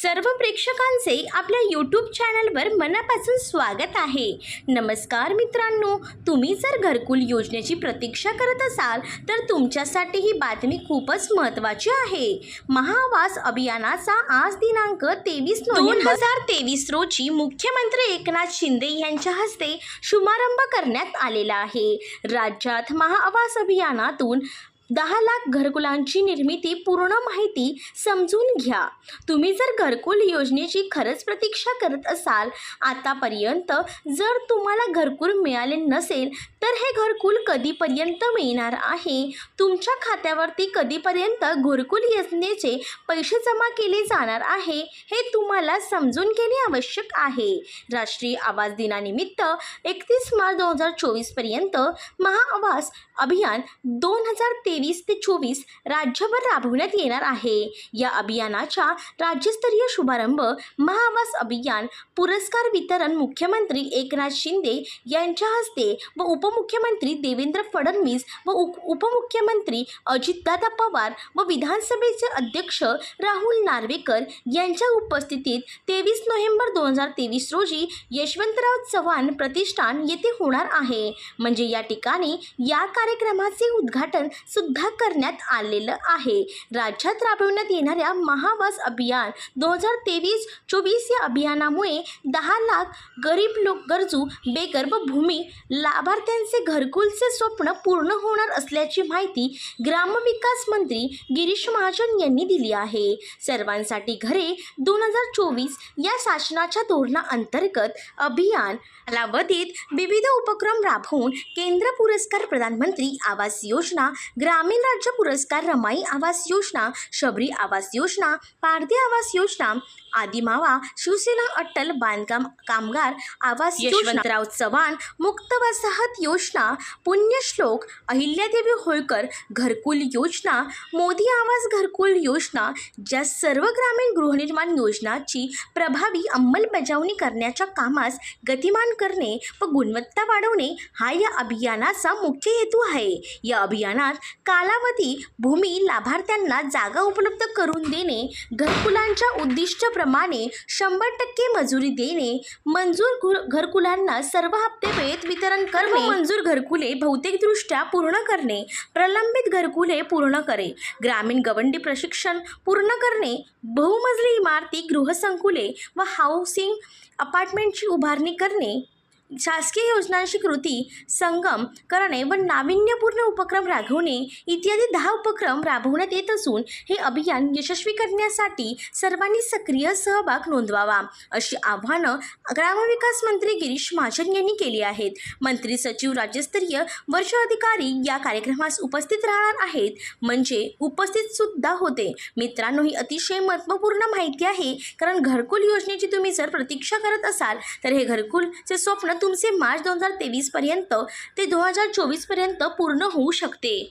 सर्व प्रेक्षकांचे आपल्या यूट्यूब चॅनलवर मनापासून स्वागत आहे. नमस्कार मित्रांनो तुम्ही जर घरकुल योजनेची प्रतीक्षा करत असाल तर तुमच्यासाठी ही बातमी खूपच महत्त्वाची आहे. महावास अभियानाचा आज दिनांक तेवीस दोन हजार तेवीस रोजी मुख्यमंत्री एकनाथ शिंदे यांच्या हस्ते शुभारंभ करण्यात आलेला आहे. राज्यात महाआवास अभियानातून दहा लाख घरकुलांची निर्मिती पूर्ण माहिती समजून घ्या. तुम्ही जर घरकुल योजनेची खरंच प्रतीक्षा करत असाल आतापर्यंत जर तुम्हाला घरकुल मिळाले नसेल तर हे घरकुल कधीपर्यंत मिळणार आहे? तुमच्या खात्यावरती कधीपर्यंत घरकुल योजनेचे पैसे जमा केले जाणार आहे हे तुम्हाला समजून घेणे आवश्यक आहे. राष्ट्रीय आवास दिनानिमित्त एकतीस मार्च दोन हजार चोवीसपर्यंत महाआवास अभियान दोन हजार तेवीस ते चोवीस राज्यभर राबवण्यात येणार आहे. या अभियानाच्या राज्यस्तरीय शुभारंभ महावास अभियान पुरस्कार वितरण मुख्यमंत्री एकनाथ शिंदे यांच्या हस्ते व उपमुख्यमंत्री देवेंद्र फडणवीस व उप उपमुख्यमंत्री अजितदादा पवार व विधानसभेचे अध्यक्ष राहुल नार्वेकर यांच्या उपस्थितीत तेवीस नोव्हेंबर दोन हजार तेवीस रोजी यशवंतराव चव्हाण प्रतिष्ठान येथे होणार आहे. म्हणजे या ठिकाणी या कार्यक्रमाचे उद्घाटन सुद्धा करण्यात आलेलं आहे. राज्यात राबविण्यात येणाऱ्या महावास अभियान दोन हजार तेवीस चोवीस या अभियानामुळे दहा लाख गरीब लोक गरजू बेगर्भ भूमी लाभार्थ्यांचे घरकुलचे स्वप्न पूर्ण होणार असल्याची माहिती ग्रामविकास मंत्री गिरीश महाजन यांनी दिली आहे. सर्वांसाठी घरे दोन हजार चोवीस या शासनाच्या धोरणाअंतर्गत अभियान कालावधीत विविध उपक्रम राबवून केंद्र पुरस्कार प्रधानमंत्री आवास योजना ग्रामीण राज्य पुरस्कार रमाई आवास योजना शबरी आवास योजना पारधी आवास योजना आदिमावा शिवसेना अट्टल बांधकाम कामगार आवास यशवंतराव चव्हाण मुक्त वसाहत योजना पुण्यश्लोक अहिल्यादेवी होळकर घरकुल योजना मोदी आवास घरकुल योजना ज्या सर्व ग्रामीण गृहनिर्माण योजनाची प्रभावी अंमलबजावणी करण्याच्या कामास गतिमान करणे व गुणवत्ता वाढवणे हा या अभियानाचा मुख्य हेतू आहे. या अभियानात कालावधी भूमी लाभार्थ्यांना जागा उपलब्ध करून देणे घरकुलांच्या उद्दिष्टप्रमाणे शंभर टक्के मजुरी देणे मंजूर घुर- घरकुलांना सर्व हप्ते वेळेत वितरण करणे मंजूर घरकुले भौतिकदृष्ट्या पूर्ण करणे प्रलंबित घरकुले पूर्ण करे ग्रामीण गवंडी प्रशिक्षण पूर्ण करणे बहुमजली इमारती गृहसंकुले व हाऊसिंग अपार्टमेंटची उभारणी करणे शासकीय योजनांची कृती संगम करणे व नाविन्यपूर्ण उपक्रम राबवणे इत्यादी दहा उपक्रम राबवण्यात येत असून हे अभियान यशस्वी करण्यासाठी सर्वांनी सक्रिय सहभाग नोंदवावा अशी आव्हानं ग्रामविकास मंत्री गिरीश महाजन यांनी केली आहेत. मंत्री सचिव राज्यस्तरीय वर्ष अधिकारी या कार्यक्रमास उपस्थित राहणार आहेत. म्हणजे उपस्थित सुद्धा होते. मित्रांनो ही अतिशय महत्त्वपूर्ण माहिती आहे. कारण घरकुल योजनेची तुम्ही जर प्रतीक्षा करत असाल तर हे घरकुलचे स्वप्न तुमचे मार्च दोन हजार तेवीसपर्यंत ते दोन हजार चोवीसपर्यंत पूर्ण होऊ शकते.